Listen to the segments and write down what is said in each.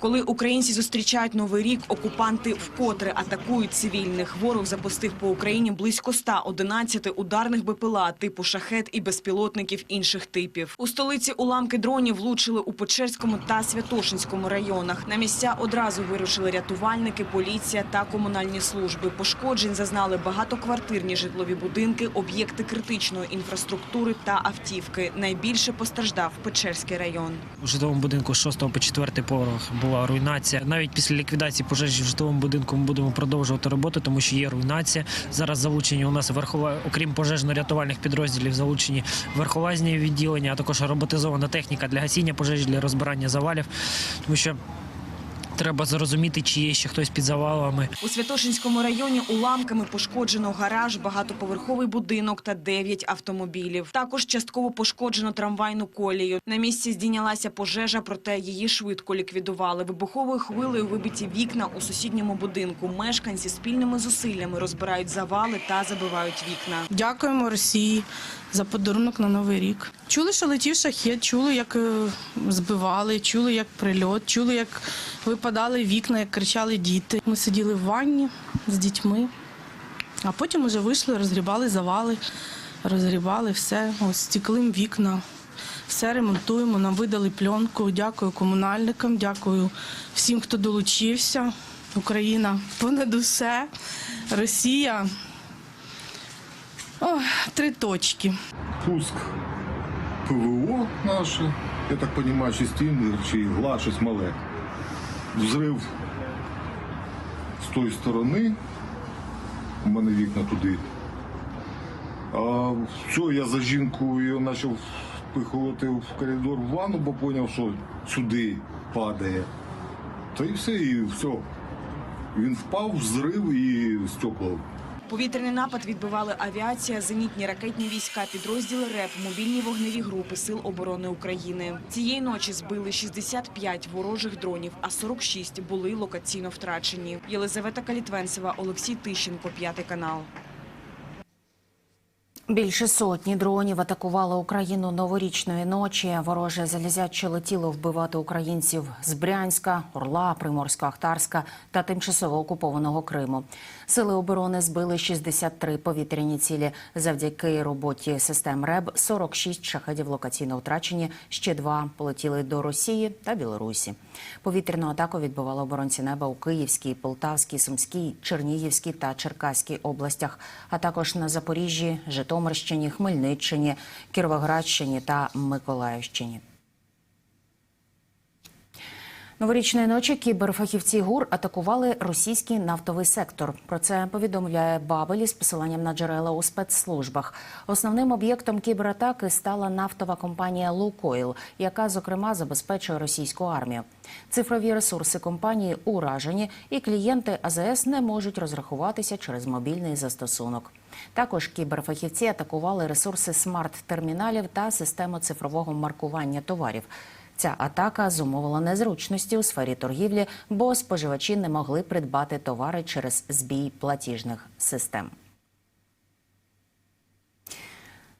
Коли українці зустрічають новий рік, окупанти вкотре атакують цивільних. Ворог запустив по Україні близько 111 ударних БПЛА типу шахет і безпілотників інших типів. У столиці уламки дронів влучили у Печерському та Святошинському районах. На місця одразу вирушили рятувальники, поліція та комунальні служби. Пошкоджень зазнали багатоквартирні житлові будинки, об'єкти критичної інфраструктури та автівки. Найбільше постраждав Печерський район. У житловому будинку з 6 по 4 поверх була руйнація. Навіть після ліквідації пожежі в житловому будинку ми будемо продовжувати роботу, тому що є руйнація. Зараз залучені у нас верхова, окрім пожежно-рятувальних підрозділів, залучені верховазні відділення, а також роботизована техніка для гасіння пожежі, для розбирання завалів, тому що. Треба зрозуміти, чи є ще хтось під завалами. У Святошинському районі уламками пошкоджено гараж, багатоповерховий будинок та 9 автомобілів. Також частково пошкоджено трамвайну колію. На місці здійнялася пожежа, проте її швидко ліквідували. Вибуховою хвилею вибиті вікна у сусідньому будинку. Мешканці спільними зусиллями розбирають завали та забивають вікна. Дякуємо Росії за подарунок на Новий рік. Чули, що летів шахет, чули, як е, збивали, чули, як прильот, чули, як випадали вікна, як кричали діти. Ми сиділи в ванні з дітьми, а потім вже вийшли, розгрібали завали, розгрібали все, ось стеклим вікна. Все ремонтуємо, нам видали пленку. Дякую комунальникам, дякую всім, хто долучився. Україна понад усе. Росія Ой, три точки. пуск ПВО наше, я так понимаю, частин чи гла, щось мале. Взрив з тої сторони, у мене вікна туди. А все, я за жінкою почав впихувати в коридор в ванну, бо зрозумів, що сюди падає. Та і все, і все. Він впав, взрив і стекла Повітряний напад відбивали авіація, зенітні ракетні війська, підрозділи РЕП, мобільні вогневі групи Сил оборони України. Цієї ночі збили 65 ворожих дронів, а 46 були локаційно втрачені. Єлизавета Калітвенцева, Олексій Тищенко, п'ятий канал. Більше сотні дронів атакували Україну новорічної ночі. Вороже залізяче летіло вбивати українців з Брянська, Орла, Приморсько-Ахтарська та тимчасово окупованого Криму. Сили оборони збили 63 повітряні цілі. Завдяки роботі систем РЕБ 46 шахедів локаційно втрачені. Ще два полетіли до Росії та Білорусі. Повітряну атаку відбивали оборонці неба у Київській, Полтавській, Сумській, Чернігівській та Черкаській областях, а також на Запоріжжі, Житомирщині, Хмельниччині, Кіровоградщині та Миколаївщині. Новорічної ночі кіберфахівці ГУР атакували російський нафтовий сектор. Про це повідомляє Бабелі з посиланням на джерела у спецслужбах. Основним об'єктом кібератаки стала нафтова компанія «Лукойл», яка, зокрема, забезпечує російську армію. Цифрові ресурси компанії уражені, і клієнти АЗС не можуть розрахуватися через мобільний застосунок. Також кіберфахівці атакували ресурси смарт-терміналів та систему цифрового маркування товарів. Ця атака зумовила незручності у сфері торгівлі, бо споживачі не могли придбати товари через збій платіжних систем.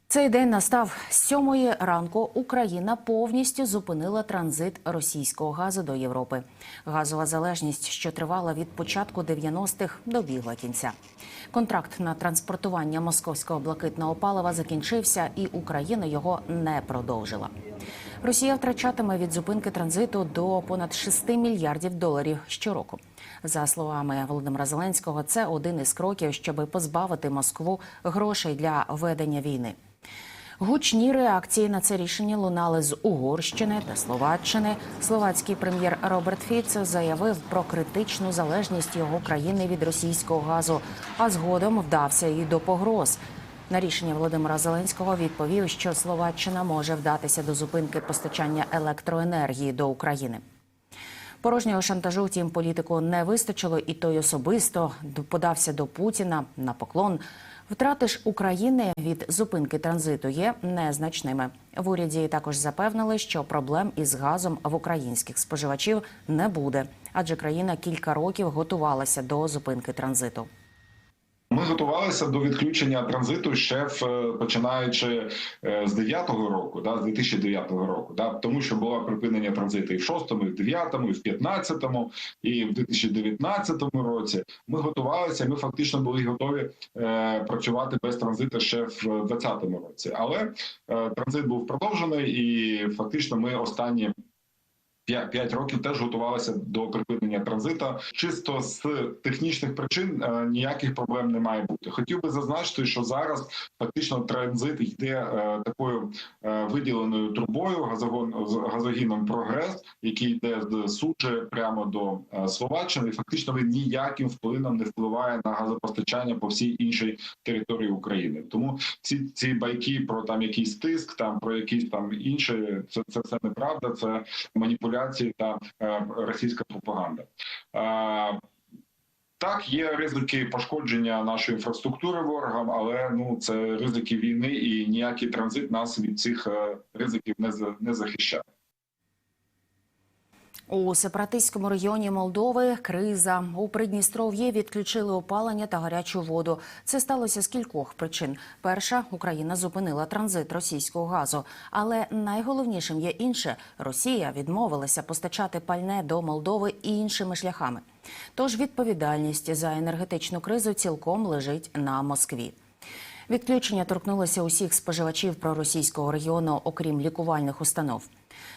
Цей день настав сьомої ранку. Україна повністю зупинила транзит російського газу до Європи. Газова залежність, що тривала від початку 90-х, добігла кінця. Контракт на транспортування московського блакитного палива закінчився, і Україна його не продовжила. Росія втрачатиме від зупинки транзиту до понад 6 мільярдів доларів щороку. За словами Володимира Зеленського, це один із кроків, щоб позбавити Москву грошей для ведення війни. Гучні реакції на це рішення лунали з Угорщини та Словаччини. Словацький прем'єр Роберт Фіцо заявив про критичну залежність його країни від російського газу, а згодом вдався і до погроз. На рішення Володимира Зеленського відповів, що Словаччина може вдатися до зупинки постачання електроенергії до України. Порожнього шантажу, втім, політику не вистачило, і той особисто подався до Путіна на поклон. Втрати ж України від зупинки транзиту є незначними. В уряді також запевнили, що проблем із газом в українських споживачів не буде, адже країна кілька років готувалася до зупинки транзиту. Готувалися до відключення транзиту ще в е, починаючи е, з 9-го року, да, з 2009 року, да, тому що було припинення транзиту і в 6-му, і в 9-му, і в 15-му, і в 2019 році. Ми готувалися. Ми фактично були готові е, працювати без транзиту ще в 2020 році. Але е, транзит був продовжений, і фактично ми останні 5 років теж готувалися до припинення транзиту. Чисто з технічних причин е, ніяких проблем не має бути. Хотів би зазначити, що зараз фактично транзит йде е, такою е, виділеною трубою газогіном прогрес, який йде з суджі прямо до Словаччини. Фактично він ніяким впливом не впливає на газопостачання по всій іншій території України. Тому ці ці байки про там якийсь тиск, там про якісь там інші, це це все неправда. Це маніпуляції та е, російська пропаганда. Е, так, є ризики пошкодження нашої інфраструктури ворогам, але ну це ризики війни, і ніякий транзит нас від цих е, ризиків не не захищає. У сепаратистському регіоні Молдови криза у Придністров'ї відключили опалення та гарячу воду. Це сталося з кількох причин. Перша Україна зупинила транзит російського газу, але найголовнішим є інше: Росія відмовилася постачати пальне до Молдови іншими шляхами. Тож відповідальність за енергетичну кризу цілком лежить на Москві. Відключення торкнулося усіх споживачів проросійського регіону, окрім лікувальних установ.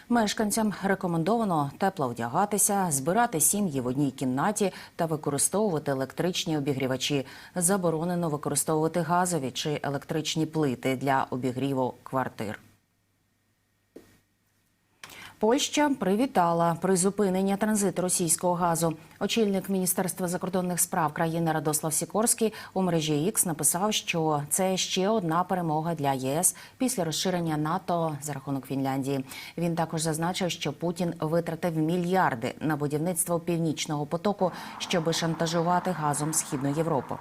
Мешканцям рекомендовано тепло вдягатися, збирати сім'ї в одній кімнаті та використовувати електричні обігрівачі. Заборонено використовувати газові чи електричні плити для обігріву квартир. Польща привітала призупинення транзиту російського газу. Очільник Міністерства закордонних справ країни Радослав Сікорський у мережі X написав, що це ще одна перемога для ЄС після розширення НАТО за рахунок Фінляндії. Він також зазначив, що Путін витратив мільярди на будівництво північного потоку, щоби шантажувати газом східну Європу.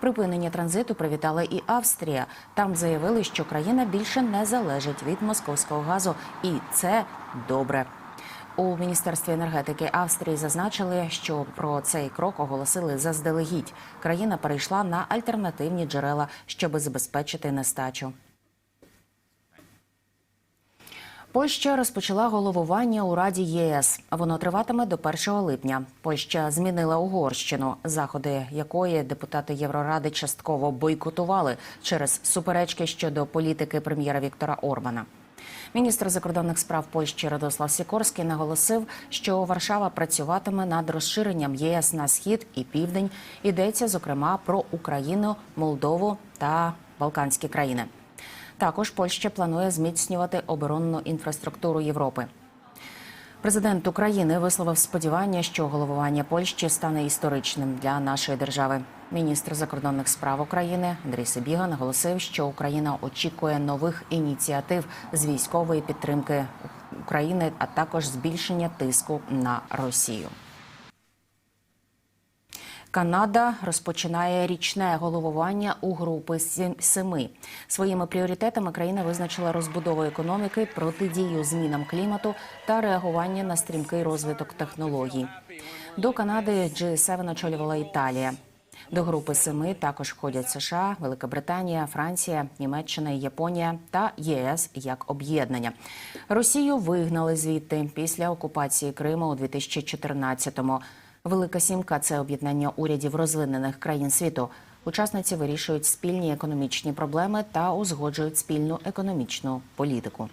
Припинення транзиту привітала і Австрія. Там заявили, що країна більше не залежить від московського газу, і це добре. У міністерстві енергетики Австрії зазначили, що про цей крок оголосили заздалегідь. Країна перейшла на альтернативні джерела, щоб забезпечити нестачу. Польща розпочала головування у Раді ЄС. Воно триватиме до 1 липня. Польща змінила Угорщину, заходи якої депутати Євроради частково бойкотували через суперечки щодо політики прем'єра Віктора Орбана. Міністр закордонних справ Польщі Радослав Сікорський наголосив, що Варшава працюватиме над розширенням єС на схід і південь. Йдеться зокрема про Україну, Молдову та Балканські країни. Також Польща планує зміцнювати оборонну інфраструктуру Європи. Президент України висловив сподівання, що головування Польщі стане історичним для нашої держави. Міністр закордонних справ України Андрій Сибіга наголосив, що Україна очікує нових ініціатив з військової підтримки України, а також збільшення тиску на Росію. Канада розпочинає річне головування у групи «Сім- семи. Своїми пріоритетами країна визначила розбудову економіки, протидію змінам клімату та реагування на стрімкий розвиток технологій. До Канади G7 очолювала Італія. До групи семи також входять США, Велика Британія, Франція, Німеччина Японія та ЄС як об'єднання. Росію вигнали звідти після окупації Криму у 2014-му. Велика сімка це об'єднання урядів розвинених країн світу. Учасниці вирішують спільні економічні проблеми та узгоджують спільну економічну політику.